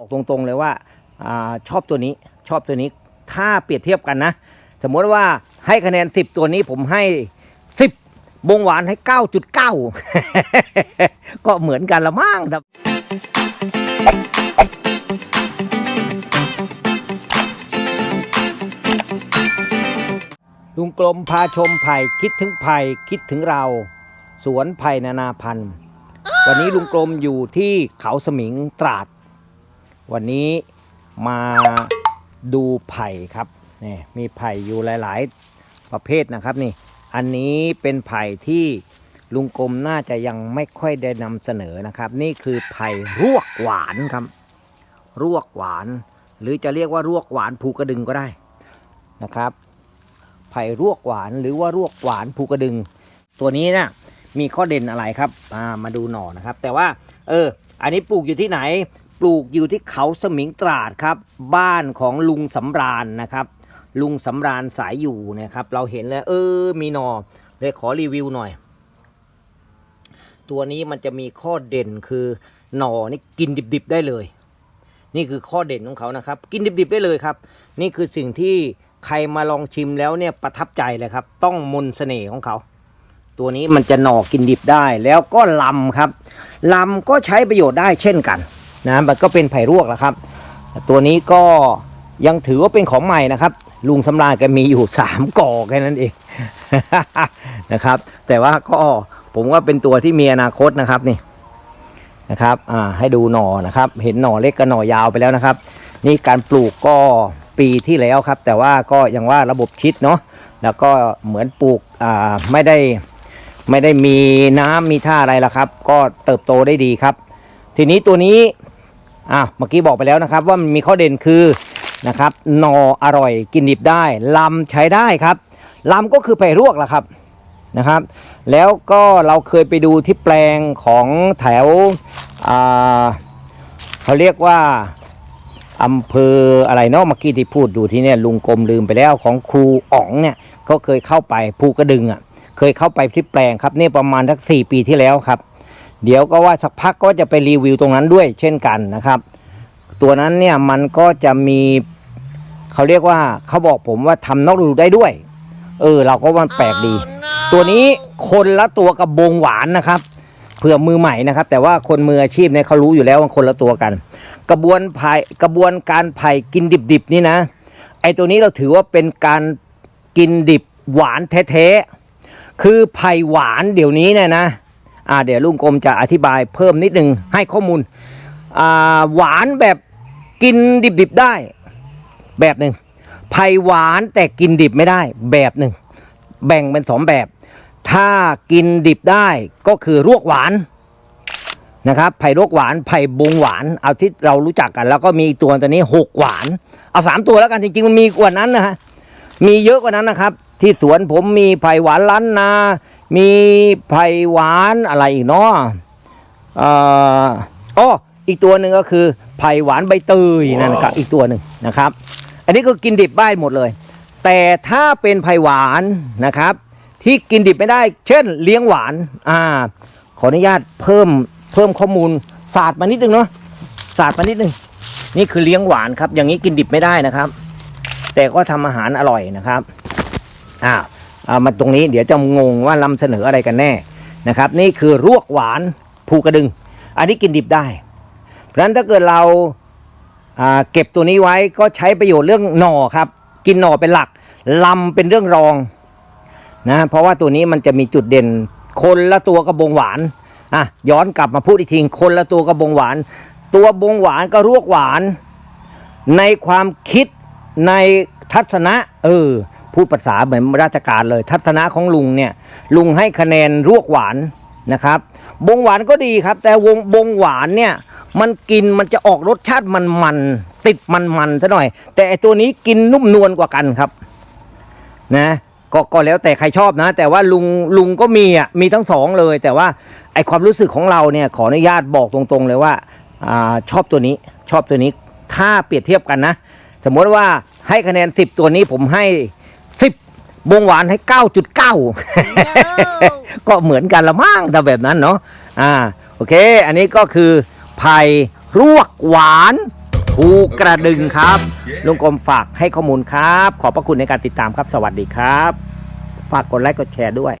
บอกตรงๆเลยว่าอาชอบตัวนี้ชอบตัวนี้ถ้าเปรียบเทียบกันนะ สมมติว่าให้คะแนน 10 ตัวนี้ผมให้ 10 บงหวานให้ 9.9 ก็เหมือนกันละมั้งครับลุงกลมพาชมไผ่คิดถึงไผ่คิดถึงเรา สวนไผ่นานาพันธุ์ วันนี้ลุงกลมอยู่ที่เขาสมิงตราด วันนี้มาดูไผ่ครับนี่มีไผ่อยู่หลาย ๆ ประเภทนะครับนี่ อันนี้เป็นไผ่ที่ลุงกลมน่าจะยังไม่ค่อยได้นำเสนอนะครับ นี่คือไผ่รวกหวานครับ รวกหวาน หรือจะเรียกว่ารวกหวานภูกระดึงก็ได้นะครับ ไผ่รวกหวานหรือว่ารวกหวานภูกระดึง ตัวนี้นะมีข้อเด่นอะไรครับามาดูหน่อนะครับ แต่ว่า เออ อันนี้ปลูกอยู่ที่ไหน ปลูกอยู่ที่เขาสมิงตราดครับ บ้านของลุงสำราญนะครับ ลุงสำราญสายอยู่นะครับ เราเห็นแล้ว เออ มีหนอเลยขอรีวิวหน่อย ตัวนี้มันจะมีข้อเด่นคือหน่อนี่กินดิบๆได้เลย นี่คือข้อเด่นของเขานะครับ กินดิบๆได้เลยครับ นี่คือสิ่งที่ใครมาลองชิมแล้วเนี่ยประทับใจเลยครับ ต้องมนเสน่ห์ของเขา ตัวนี้มันจะหน่อกินดิบได้แล้วก็ลำครับลำก็ใช้ประโยชน์ได้เช่นกัน นะมันก็เป็นไผ่รวกแหละครับ ตัวนี้ก็ยังถือว่าเป็นของใหม่นะครับ ลุงสำราญแกมีอยู่3ก่อแค่นั้นเองนะครับ แต่ว่าก็ผมว่าเป็นตัวที่มีอนาคตนะครับนี่นะครับอ่าให้ดูหน่อนะครับ เห็นหน่อเล็กกับหน่อยาวไปแล้วนะครับ นี่การปลูกก็ปีที่แล้วครับ แต่ว่าก็ยังว่าระบบชิดเนาะแล้วก็เหมือนปลูกอ่าไม่ได้ไม่ได้มีน้ำมีท่าอะไรละครับ ก็เติบโตได้ดีครับ ทีนี้ตัวนี้ อะเมื่อกี้บอกไปแล้วนะครับ ว่ามันมีข้อเด่นคือนะครับหนออร่อยกินดิบได้ลำใช้ได้ครับลำก็คือไผ่รวกละครับนะครับ แล้วก็เราเคยไปดูที่แปลงของแถวเขาเรียกว่าอำเภออะไรเนาะเมื่อกี้ที่พูดดูที่เนี่ยลุงกรมลืมไปแล้วของครูอ๋องเนี่ยก็เคยเข้าไปภูกระดึงอะเคยเข้าไปที่แปลงครับนี่ประมาณสักสี่ปีที่แล้วครับ เดี๋ยวก็ว่าสักพักก็จะไปรีวิวตรงนั้นด้วย เช่นกันนะครับ ตัวนั้นเนี่ยมันก็จะมีเขาเรียกว่าเขาบอกผมว่าทำนอกฤดูได้ด้วย เออ เราก็ว่ามันแปลกดี ตัวนี้คนละตัวกับบงหวานนะครับเผื่อมือใหม่นะครับ แต่ว่าคนมืออาชีพเนี่ยเขารู้อยู่แล้วว่าคนละตัวกัน กระบวนไผ่กระบวนการไผ่กินดิบๆนี่นะ ไอตัวนี้เราถือว่าเป็นการกินดิบหวานแท้ๆคือไผ่หวานเดี๋ยวนี้เนี่ยนะ อ่าเดี๋ยวลุงกรมจะอธิบายเพิ่มนิดนึงให้ข้อมูลอ่าหวานแบบกินดิบๆได้แบบหนึ่งไผ่หวานแต่กินดิบไม่ได้แบบหนึ่งแบ่งเป็นสองแบบ ถ้ากินดิบได้ก็คือรวกหวานนะครับไผ่รวกหวานไผ่บงหวานเอาที่เรารู้จักกัน แล้วก็มีตัวตัวนี้หกหวานเอาสามตัวแล้วกันจริงๆมันมีกว่านั้นนะฮะมีเยอะกว่านั้นนะครับ ที่สวนผมมีไผ่หวานล้านนา มีไผ่หวานอะไรอีกเนาะเอ่ออ้ออีกตัวหนึ่งก็คือไผ่หวานใบเตยนั่นนะครับอีกตัวหนึ่งนะครับ อันนี้ก็กินดิบได้หมดเลย แต่ถ้าเป็นไผ่หวานนะครับ ที่กินดิบไม่ได้ เช่น เลี้ยงหวานอ่าขออนุญาตเพิ่มเพิ่มข้อมูลศาสตร์มานิดนึงเนาะศาสตร์มานิดนึงนี่คือเลี้ยงหวานครับ อย่างนี้กินดิบไม่ได้นะครับ แต่ก็ทำอาหารอร่อยนะครับอ้าว เอามาตรงนี้เดี๋ยวจะงงว่านำเสนออะไรกันแน่นะครับ นี่คือรวกหวานภูกระดึง อันนี้กินดิบได้ เพราะฉะนั้นถ้าเกิดเราาเก็บตัวนี้ไว้ก็ใช้ประโยชน์เรื่องหน่อครับ กินหน่อเป็นหลักลำเป็นเรื่องรองนะเพราะว่าตัวนี้มันจะมีจุดเด่นคนละตัวกระบงหวานอะย้อนกลับมาพูดอีกทีคนละตัวกระบงหวาน ตัวบงหวานก็รวกหวาน ในความคิดในทัศนะเออ พูดภาษาเหมือนราชการเลย ทัศนะของลุงเนี่ยลุงให้คะแนนรวกหวานนะครับบงหวานก็ดีครับ แต่วงบงหวานเนี่ยมันกินมันจะออกรสชาติมันมันติดมันมันซะหน่อย แต่ไอตัวนี้กินนุ่มนวลกว่ากันครับนะก็ก็แล้วแต่ใครชอบนะ แต่ว่าลุงลุงก็มีอะมีทั้งสองเลย แต่ว่าไอความรู้สึกของเราเนี่ยขออนุญาตบอกตรงๆเลยว่าอ่าชอบตัวนี้ชอบตัวนี้ถ้าเปรียบเทียบกันนะ สมมติว่าให้คะแนน 10 ตัวนี้ผมให้ บงหวานให้ 9.9 ก็เหมือนกันละมั้งแต่แบบนั้นเนาะอ่าโอเค อันนี้ก็คือไผ่รวกหวานภูกระดึงครับ ลุงกรมฝากให้ข้อมูลครับ ขอบพระคุณในการติดตามครับ สวัสดีครับ ฝากกดไลค์กดแชร์ด้วย